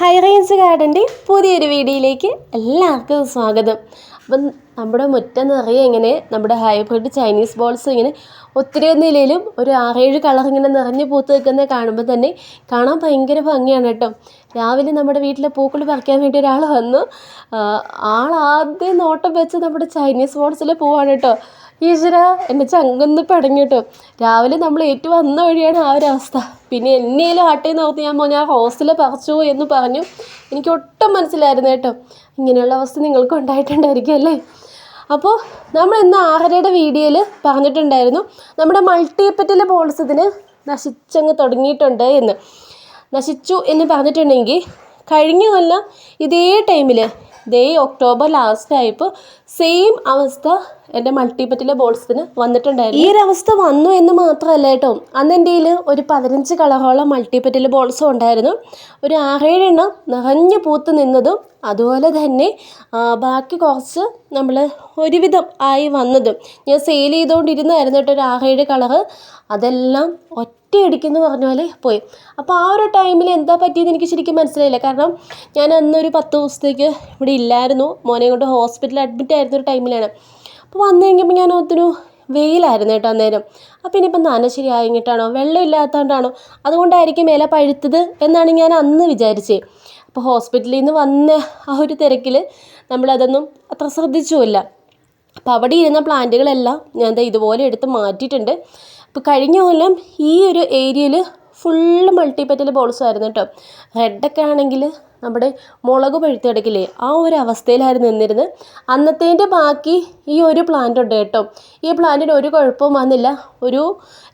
High range ഗാർഡന്റെ പുതിയൊരു വീഡിയോയിലേക്ക് എല്ലാവർക്കും സ്വാഗതം. അപ്പം നമ്മുടെ മുറ്റം നിറയെ ഇങ്ങനെ നമ്മുടെ ഹൈബ്രിഡ് ചൈനീസ് ബോൾസ് ഇങ്ങനെ ഒത്തിരി നിലയിലും ഒരു ആറേഴ് കളർ ഇങ്ങനെ നിറഞ്ഞു പൂത്ത് നിൽക്കുന്നത് കാണുമ്പോൾ തന്നെ കാണാൻ ഭയങ്കര ഭംഗിയാണ് കേട്ടോ. രാവിലെ നമ്മുടെ വീട്ടിലെ പൂക്കൾ പറിക്കാൻ വേണ്ടി ഒരാൾ വന്നു. ആൾ ആദ്യം നോട്ടം വെച്ച് നമ്മുടെ ചൈനീസ് ബോൾസിലെ പൂവാണ് കേട്ടോ. ഈശ്വര എന്റെ ചങ്കൊന്ന് പടങ്ങി കേട്ടോ രാവിലെ നമ്മൾ ഏറ്റു വന്ന വഴിയാണ് ആ ഒരു അവസ്ഥ. പിന്നെ എന്നേലും ആട്ടയിൽ നോർത്ത് ഞാൻ ഞാൻ ഹോസ്റ്റലിൽ പറിച്ചു എന്ന് പറഞ്ഞു. എനിക്ക് ഒട്ടും മനസ്സിലായിരുന്നു കേട്ടോ. ഇങ്ങനെയുള്ള അവസ്ഥ നിങ്ങൾക്ക് ഉണ്ടായിട്ടുണ്ടായിരിക്കും അല്ലേ? അപ്പോൾ നമ്മൾ ഇന്ന് ആഹരയുടെ വീഡിയോയിൽ പറഞ്ഞിട്ടുണ്ടായിരുന്നു നമ്മുടെ മൾട്ടിപ്പറ്റിലെ ബോൾസ് ഇതിന് നശിച്ചങ്ങ് തുടങ്ങിയിട്ടുണ്ട് എന്ന്. നശിച്ചു എന്ന് പറഞ്ഞിട്ടുണ്ടെങ്കിൽ കഴിഞ്ഞ കൊല്ലം ഇതേ ടൈമിൽ ഇതേ ഒക്ടോബർ ലാസ്റ്റ് ആയപ്പോൾ സെയിം അവസ്ഥ എന്റെ മൾട്ടിപ്പറ്റിലെ ബോൾസിന് വന്നിട്ടുണ്ടായിരുന്നു. ഈ ഒരു അവസ്ഥ വന്നു എന്ന് മാത്രമല്ല കേട്ടോ. അന്ന് എന്റെ ഒരു പതിനഞ്ച് കളറോളം മൾട്ടിപ്പറ്റിലെ ബോൾസും ഉണ്ടായിരുന്നു. ഒരു ആറേഴെണ്ണം നിറഞ്ഞു പൂത്ത് നിന്നതും അതുപോലെ തന്നെ ബാക്കി കുറച്ച് നമ്മൾ ഒരുവിധം ആയി വന്നതും. ഞാൻ സെയിൽ ചെയ്തുകൊണ്ടിരുന്നായിരുന്നു കേട്ടോ ഒരു ആറേഴ് കളറ് അതെല്ലാം ഒറ്റയടിക്കെന്ന് പറഞ്ഞ പോലെ പോയി. അപ്പോൾ ആ ഒരു ടൈമിൽ എന്താ പറ്റിയെന്ന് എനിക്ക് ശരിക്കും മനസ്സിലായില്ല. കാരണം ഞാൻ അന്നൊരു പത്ത് ദിവസത്തേക്ക് ഇവിടെ ഇല്ലായിരുന്നു. മോനെ കൊണ്ട് ഹോസ്പിറ്റലിൽ അഡ്മിറ്റ് ആയിരുന്ന ഒരു ടൈമിലാണ് അപ്പോൾ വന്നു കഴിഞ്ഞപ്പോൾ ഞാൻ ഒത്തിരി വെയിലായിരുന്നു കേട്ടോ അന്നേരം. അപ്പം ഇനിയിപ്പം നന ശരിയായിട്ടാണോ വെള്ളം ഇല്ലാത്തതുകൊണ്ടാണോ അതുകൊണ്ടായിരിക്കും ഇല പഴുത്തത് എന്നാണ് ഞാൻ അന്ന് വിചാരിച്ചത് അപ്പോൾ ഹോസ്പിറ്റലിൽ നിന്ന് വന്ന ആ ഒരു തിരക്കിൽ നമ്മളതൊന്നും അത്ര ശ്രദ്ധിച്ചുമില്ല. അപ്പോൾ അവിടെ ഇരുന്ന പ്ലാന്റുകളെല്ലാം ഞാൻ ഇതുപോലെ എടുത്ത് മാറ്റിയിട്ടുണ്ട്. അപ്പോൾ കഴിഞ്ഞ കൊല്ലം ഈ ഒരു ഏരിയയിൽ ഫുള്ള് മൾട്ടിപ്പറ്റൽ ബോൾസ് ആയിരുന്നു കേട്ടോ. ഹെഡൊക്കെ ആണെങ്കിൽ നമ്മുടെ മുളക് പഴുത്തെടുക്കില്ലേ ആ ഒരു അവസ്ഥയിലായിരുന്നു നിന്നിരുന്നത്. അന്നത്തേന്റെ ബാക്കി ഈ ഒരു പ്ലാന്റ് ഉണ്ട് കേട്ടോ. ഈ പ്ലാന്റിന് ഒരു കുഴപ്പവും വന്നില്ല. ഒരു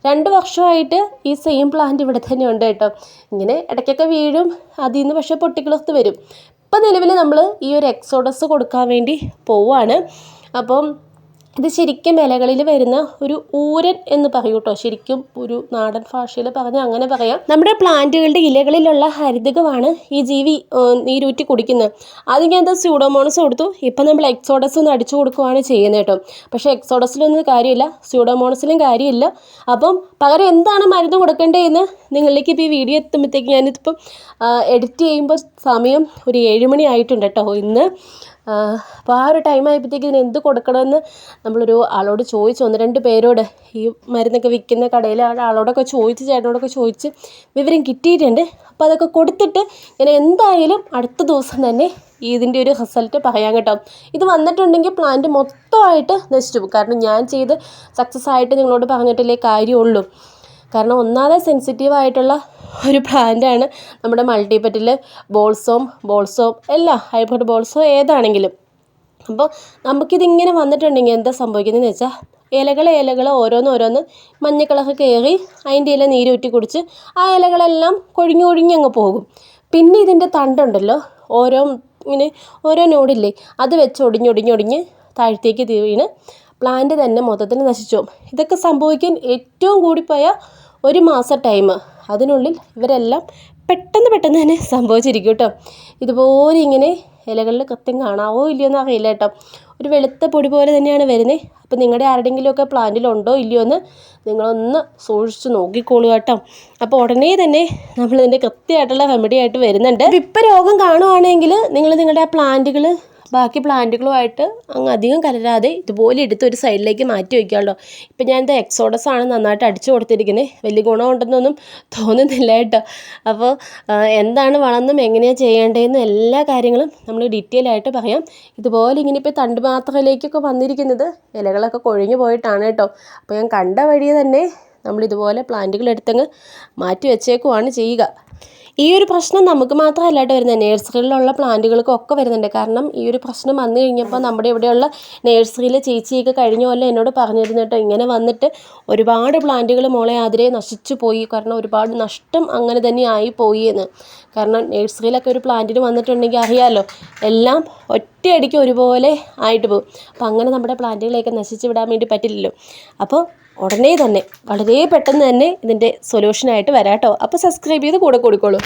രണ്ട് വർഷമായിട്ട് ഈ സെയിം പ്ലാന്റ് ഇവിടെ തന്നെ ഉണ്ട് കേട്ടോ. ഇങ്ങനെ ഇടയ്ക്കൊക്കെ വീഴും അതിൽ നിന്ന് പക്ഷേ പൊട്ടിക്കിളർത്ത് വരും. ഇപ്പം നിലവിൽ നമ്മൾ ഈ ഒരു എക്സോഡസ് കൊടുക്കാൻ വേണ്ടി പോവാണ് അപ്പം ഇത് ശരിക്കും ഇലകളിൽ വരുന്ന ഒരു ഊരൻ എന്ന് പറയൂ കേട്ടോ. ശരിക്കും ഒരു നാടൻ ഭാഷയിൽ പറഞ്ഞാൽ അങ്ങനെ പറയാം. നമ്മുടെ പ്ലാന്റുകളുടെ ഇലകളിലുള്ള ഹരിതകമാണ് ഈ ജീവി നീരൂറ്റി കുടിക്കുന്നത്. ഞാൻ എന്താ സ്യൂഡോമോണസ് കൊടുത്തു? ഇപ്പം നമ്മൾ എക്സോഡസ് ഒന്ന് അടിച്ചു കൊടുക്കുകയാണ് ചെയ്യുന്നത് കേട്ടോ. പക്ഷേ എക്സോഡസിലൊന്നും കാര്യമില്ല സ്യൂഡോമോണസിലും കാര്യമില്ല. അപ്പം പകരം എന്താണ് മരുന്ന് കൊടുക്കേണ്ടതെന്ന് നിങ്ങളിലേക്ക് ഇപ്പോൾ ഈ വീഡിയോ എത്തുമ്പോഴത്തേക്ക് ഞാനിതിപ്പം എഡിറ്റ് ചെയ്യുമ്പോൾ സമയം ഒരു ഏഴുമണി ആയിട്ടുണ്ട് കേട്ടോ. ഇന്ന് അപ്പോൾ ആ ഒരു ടൈം ആയപ്പോഴത്തേക്ക് ഇതിന് എന്ത് കൊടുക്കണമെന്ന് നമ്മളൊരു ആളോട് ചോദിച്ചു. ഒന്ന് രണ്ട് പേരോട് ഈ മരുന്നൊക്കെ വിൽക്കുന്ന കടയിലെ ആളോടൊക്കെ ചോദിച്ച് ചേട്ടനോടൊക്കെ ചോദിച്ച് വിവരം കിട്ടിയിട്ടുണ്ട്. അപ്പോൾ അതൊക്കെ കൊടുത്തിട്ട് ഞാൻ എന്തായാലും അടുത്ത ദിവസം തന്നെ ഇതിന്റെ ഒരു റിസൾട്ട് പറയാൻ കേട്ടോ. ഇത് വന്നിട്ടുണ്ടെങ്കിൽ പ്ലാന്റ് മൊത്തമായിട്ട് നശിച്ചു പോകും. കാരണം ഞാൻ ചെയ്ത് സക്സസ് ആയിട്ട് നിങ്ങളോട് പറഞ്ഞിട്ടില്ലേ കാര്യമുള്ളൂ. കാരണം ഒന്നാമതെ സെൻസിറ്റീവ് ആയിട്ടുള്ള ഒരു പ്ലാന്റാണ് നമ്മുടെ മൾട്ടിപ്പറ്റിൽ ബോൾസോം ബോൾസോം എല്ലാ ഹൈബ്രിഡ് ബോൾസോ ഏതാണെങ്കിലും. അപ്പോൾ നമുക്കിതിങ്ങനെ വന്നിട്ടുണ്ടെങ്കിൽ എന്താ സംഭവിക്കുന്നതെന്ന് വെച്ചാൽ ഇലകൾ ഇലകൾ ഓരോന്ന് ഓരോന്ന് മഞ്ഞക്കളൊക്കെ കയറി അതിന്റെ ഇല നീരൂറ്റി കുടിച്ച് ആ ഇലകളെല്ലാം കൊഴിഞ്ഞു കൊഴിഞ്ഞ് അങ്ങ് പോകും. പിന്നെ ഇതിന്റെ തണ്ടുണ്ടല്ലോ ഓരോ ഇങ്ങനെ ഓരോ നോടില്ലേ അത് വെച്ച് ഒടിഞ്ഞൊടിഞ്ഞൊടിഞ്ഞ് താഴത്തേക്ക് വീണ് പ്ലാന്റ് തന്നെ മൊത്തത്തിൽ നശിച്ചു. ഇതൊക്കെ സംഭവിക്കാൻ ഏറ്റവും കൂടിപ്പോയ ഒരു മാസം ടൈം അതിനുള്ളിൽ ഇവരെല്ലാം പെട്ടെന്ന് പെട്ടെന്ന് തന്നെ സംഭവിച്ചിരിക്കും കേട്ടോ. ഇതുപോലെ ഇങ്ങനെ ഇലകളിൽ കൃത്യം കാണാവോ ഇല്ലയോ എന്ന് അറിയില്ല കേട്ടോ. ഒരു വെളുത്ത പൊടി പോലെ തന്നെയാണ് വരുന്നത് അപ്പോൾ നിങ്ങളുടെ ആരുടെങ്കിലുമൊക്കെ പ്ലാന്റിലുണ്ടോ ഇല്ലയോ എന്ന് നിങ്ങളൊന്ന് സൂക്ഷിച്ച് നോക്കിക്കോളൂ കേട്ടോ. അപ്പോൾ ഉടനെ തന്നെ നമ്മൾ ഇതിന്റെ കൃത്യമായിട്ടുള്ള റെമഡി ആയിട്ട് വരുന്നുണ്ട്. ഇപ്പം രോഗം കാണുവാണെങ്കിൽ നിങ്ങൾ നിങ്ങളുടെ ആ പ്ലാന്റുകൾ ബാക്കി പ്ലാന്റുകളുമായിട്ട് അങ്ങ് അധികം കലരാതെ ഇതുപോലെ എടുത്ത് ഒരു സൈഡിലേക്ക് മാറ്റി വയ്ക്കാമല്ലോ. ഇപ്പം ഞാൻ ഇത് എക്സോഡസ് ആണ് നന്നായിട്ട് അടിച്ചു കൊടുത്തിരിക്കുന്നത് വലിയ ഗുണമുണ്ടെന്നൊന്നും തോന്നുന്നില്ല കേട്ടോ. അപ്പോൾ എന്താണ് വളർന്നും എങ്ങനെയാണ് ചെയ്യേണ്ടതെന്ന് എല്ലാ കാര്യങ്ങളും നമ്മൾ ഡീറ്റെയിൽ ആയിട്ട് പറയാം. ഇതുപോലെ ഇങ്ങനെ ഇപ്പോൾ തണ്ട് മാത്രയിലേക്കൊക്കെ വന്നിരിക്കുന്നത് ഇലകളൊക്കെ കൊഴിഞ്ഞു പോയിട്ടാണ് കേട്ടോ. അപ്പോൾ ഞാൻ കണ്ട വഴി തന്നെ നമ്മൾ ഇതുപോലെ പ്ലാന്റുകൾ എടുത്തങ്ങ് മാറ്റി വെച്ചേക്കുവാണ് ചെയ്യുക. ഈ ഒരു പ്രശ്നം നമുക്ക് മാത്രമല്ല വരുന്നത്. നേഴ്സറിയിലുള്ള പ്ലാന്റുകൾക്കും ഒക്കെ വരുന്നുണ്ട്. കാരണം ഈ ഒരു പ്രശ്നം വന്നു കഴിഞ്ഞപ്പോൾ നമ്മുടെ ഇവിടെയുള്ള നേഴ്സറിയിലെ ചേച്ചിയൊക്കെ കഴിഞ്ഞ പോലെ എന്നോട് പറഞ്ഞിരുന്നു കേട്ടോ. ഇങ്ങനെ വന്നിട്ട് ഒരുപാട് പ്ലാന്റുകൾ മോളെ അതിരെ നശിച്ചു പോയി. കാരണം ഒരുപാട് നഷ്ടം അങ്ങനെ തന്നെ ആയി പോയി എന്ന്. കാരണം നേഴ്സറിയിലൊക്കെ ഒരു പ്ലാന്റിന് വന്നിട്ടുണ്ടെങ്കിൽ അറിയാമല്ലോ എല്ലാം ഒറ്റയടിക്ക് ഒരുപോലെ ആയിട്ട് പോകും. അപ്പം അങ്ങനെ നമ്മുടെ പ്ലാന്റുകളെയൊക്കെ നശിച്ചു വിടാൻ വേണ്ടി പറ്റില്ലല്ലോ. അപ്പോൾ ഉടനെ തന്നെ വളരെ പെട്ടെന്ന് തന്നെ ഇതിന്റെ സൊല്യൂഷനായിട്ട് വരാം കേട്ടോ അപ്പോൾ സബ്സ്ക്രൈബ് ചെയ്ത് കൂടെ കൂടിക്കോളൂ.